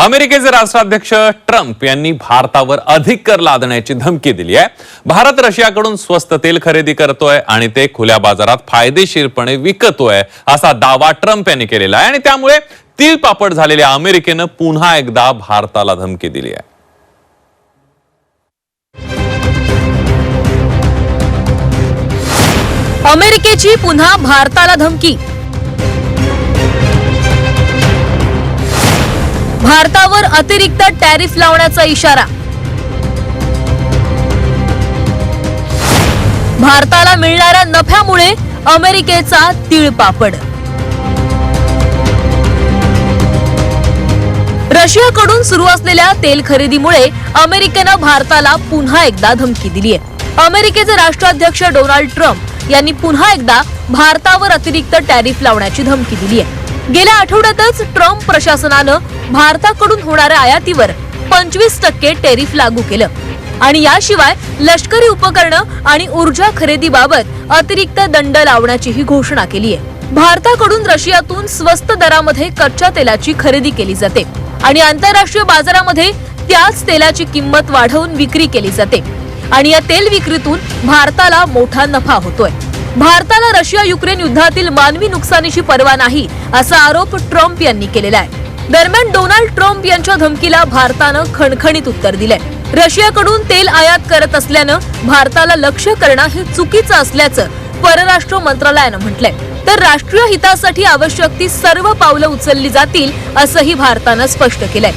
अमेरिकेचे राष्ट्राध्यक्ष ट्रम्प यांनी भारतावर अधिक कर लादण्याची धमकी दिली आहे. भारत रशियाकडून स्वस्त तेल खरेदी करतोय आणि ते खुल्या बाजारात फायदेशीरपणे विकतोय असा दावा ट्रम्प यांनी केलेला आहे. आणि त्यामुळे तीळ पापड झालेल्या अमेरिकेनं पुन्हा एकदा भारताला धमकी दिली आहे. अमेरिकेची पुन्हा भारताला धमकी भारतावर अतिरिक्त टॅरिफ लावण्याचा इशारा. भारताला मिळणाऱ्या नफ्यामुळे अमेरिकेचा तिळपापड रशियाकडून सुरू असलेल्या तेल खरेदीमुळे अमेरिकेनं भारताला पुन्हा एकदा धमकी दिली आहे अमेरिकेचे राष्ट्राध्यक्ष डोनाल्ड ट्रम्प यांनी पुन्हा एकदा भारतावर अतिरिक्त टॅरिफ लावण्याची धमकी दिली आहे गेल्या आठवड्यातच ट्रम्प प्रशासनानं भारताकडून होणाऱ्या आयातीवर पंचवीस टक्के टॅरिफ लागू केलं. आणि याशिवाय लष्करी उपकरणं आणि ऊर्जा खरेदीबाबत अतिरिक्त दंड लावण्याचीही घोषणा केली आहे भारताकडून रशियातून स्वस्त दरामध्ये कच्च्या तेलाची खरेदी केली जाते आणि आंतरराष्ट्रीय बाजारामध्ये त्याच तेलाची किंमत वाढवून विक्री केली जाते. आणि या तेल विक्रीतून भारताला मोठा नफा होतोय. भारताला रशिया युक्रेन युद्धातील मानवी नुकसानीची पर्वा नाही असा आरोप ट्रम्प यांनी केलेला आहे. दरम्यान डोनाल्ड ट्रम्प यांच्या धमकीला भारतानं खणखणीत उत्तर दिलंय. रशियाकडून तेल आयात करत असल्यानं भारताला लक्ष्य करणं हे चुकीचं असल्याचं परराष्ट्र मंत्रालयानं म्हटलंय. तर राष्ट्रीय हितासाठी आवश्यक ती सर्व पावलं उचलली जातील असंही भारतानं स्पष्ट केलंय.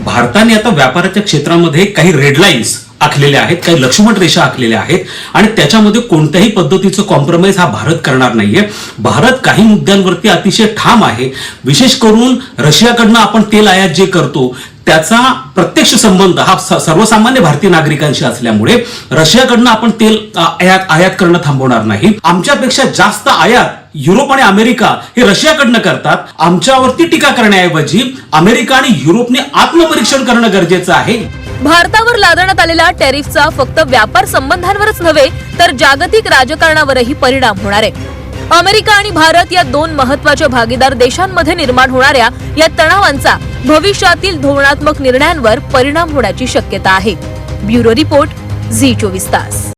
भारताने आता व्यापाराच्या क्षेत्रामध्ये काही रेडलाईन्स आखलेल्या आहेत काही लक्ष्मण रेषा आखलेल्या आहेत आणि त्याच्यामध्ये कोणत्याही पद्धतीचं कॉम्प्रोमाइज हा भारत करणार नाहीये. भारत काही मुद्द्यांवरती अतिशय ठाम आहे. विशेष करून रशियाकडनं आपण तेल आयात जे करतो त्याचा प्रत्यक्ष संबंध हा सर्वसामान्य भारतीय नागरिकांशी असल्यामुळे रशियाकडनं आपण तेल आयात आयात करणं थांबवणार नाही. आमच्यापेक्षा जास्त आयात युरोप आणि अमेरिका हे रशियाकडनं करतात. आमच्यावरती टीका करण्याऐवजी अमेरिका आणि युरोपने आत्मपरीक्षण करणं गरजेचं आहे. भारतावर लादण्यात आलेल्या टॅरिफचा फक्त व्यापार संबंधांवरच नव्हे तर जागतिक राजकारणावरही परिणाम होणार आहे. अमेरिका आणि भारत या दोन महत्त्वाच्या भागीदार देशांमध्ये निर्माण होणाऱ्या या तणावांचा भविष्यातील धोरणात्मक निर्णयांवर परिणाम होण्याची शक्यता आहे. ब्युरो रिपोर्ट झी चोवीस तास.